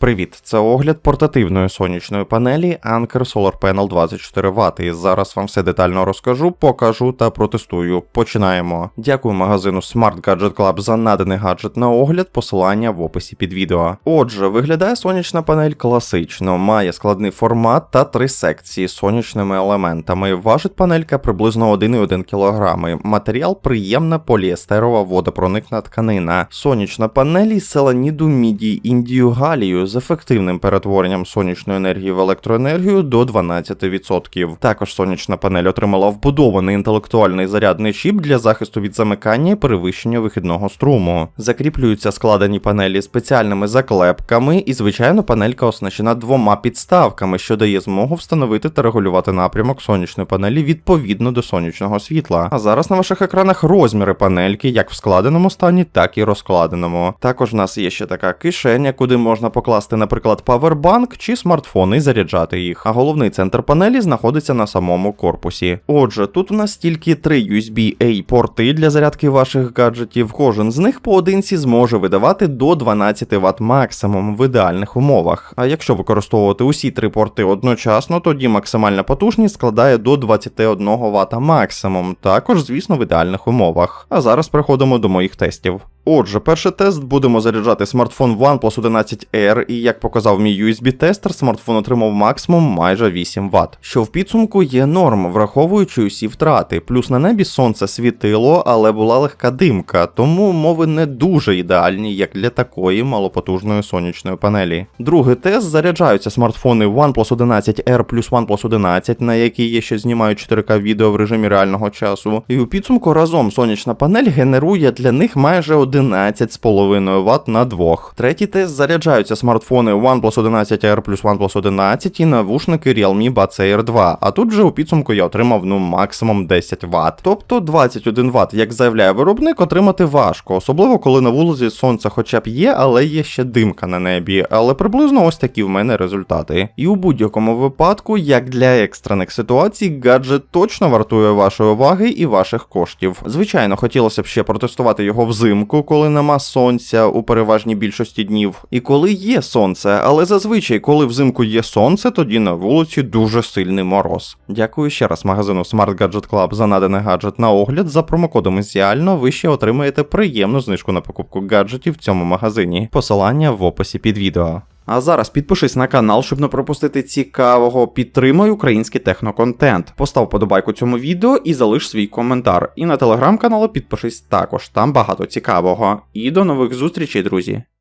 Привіт, це огляд портативної сонячної панелі Anker Solar Panel 24 Вт. І зараз вам все детально розкажу, покажу та протестую. Починаємо. Дякую магазину Smart Gadget Club за наданий гаджет на огляд, посилання в описі під відео. Отже, виглядає сонячна панель класично, має складний формат та три секції з сонячними елементами. Важить панелька приблизно 1,1 кг. Матеріал приємна поліестерова водопроникна тканина. Сонячна панель із селаніду мідій індію галію з ефективним перетворенням сонячної енергії в електроенергію до 12%. Також сонячна панель отримала вбудований інтелектуальний зарядний чіп для захисту від замикання і перевищення вихідного струму. Закріплюються складені панелі спеціальними заклепками, і звичайно панелька оснащена двома підставками, що дає змогу встановити та регулювати напрямок сонячної панелі відповідно до сонячного світла. А зараз на ваших екранах розміри панельки, як в складеному стані, так і розкладеному. Також в нас є ще така кишеня, куди можна покласти, наприклад, павербанк чи смартфон і заряджати їх. А головний центр панелі знаходиться на самому корпусі. Отже, тут у нас тільки три USB-A порти для зарядки ваших гаджетів. Кожен з них поодинці зможе видавати до 12 Вт максимум в ідеальних умовах. А якщо використовувати усі три порти одночасно, тоді максимальна потужність складає до 21 Вт максимум, також, звісно, в ідеальних умовах. А зараз переходимо до моїх тестів. Отже, перший тест будемо заряджати смартфон OnePlus 11 R, і як показав мій USB-тестер, смартфон отримав максимум майже 8 Вт, що в підсумку є норм, враховуючи усі втрати. Плюс на небі сонце світило, але була легка димка, тому умови не дуже ідеальні, як для такої малопотужної сонячної панелі. Другий тест заряджаються смартфони OnePlus 11 R плюс OnePlus 11, на які я ще знімаю 4К відео в режимі реального часу. І у підсумку разом сонячна панель генерує для них майже 11,5 Вт на двох. Третій тест заряджаються смартфони OnePlus 11 R плюс OnePlus 11 і навушники Realme Buds Air 2. А тут же у підсумку я отримав ну максимум 10 Вт. Тобто 21 Вт, як заявляє виробник, отримати важко, особливо коли на вулиці сонце хоча б є, але є ще димка на небі. Але приблизно ось такі в мене результати. І у будь-якому випадку, як для екстрених ситуацій, гаджет точно вартує вашої уваги і ваших коштів. Звичайно, хотілося б ще протестувати його взимку, коли нема сонця у переважній більшості днів, і коли є сонце, але зазвичай, коли взимку є сонце, тоді на вулиці дуже сильний мороз. Дякую ще раз магазину Smart Gadget Club за наданий гаджет на огляд. За промокодом Ізіально ви ще отримаєте приємну знижку на покупку гаджетів в цьому магазині. Посилання в описі під відео. А зараз підпишись на канал, щоб не пропустити цікавого. Підтримай український техноконтент. Постав подобайку цьому відео і залиш свій коментар. І на телеграм-канал підпишись також, там багато цікавого. І до нових зустрічей, друзі!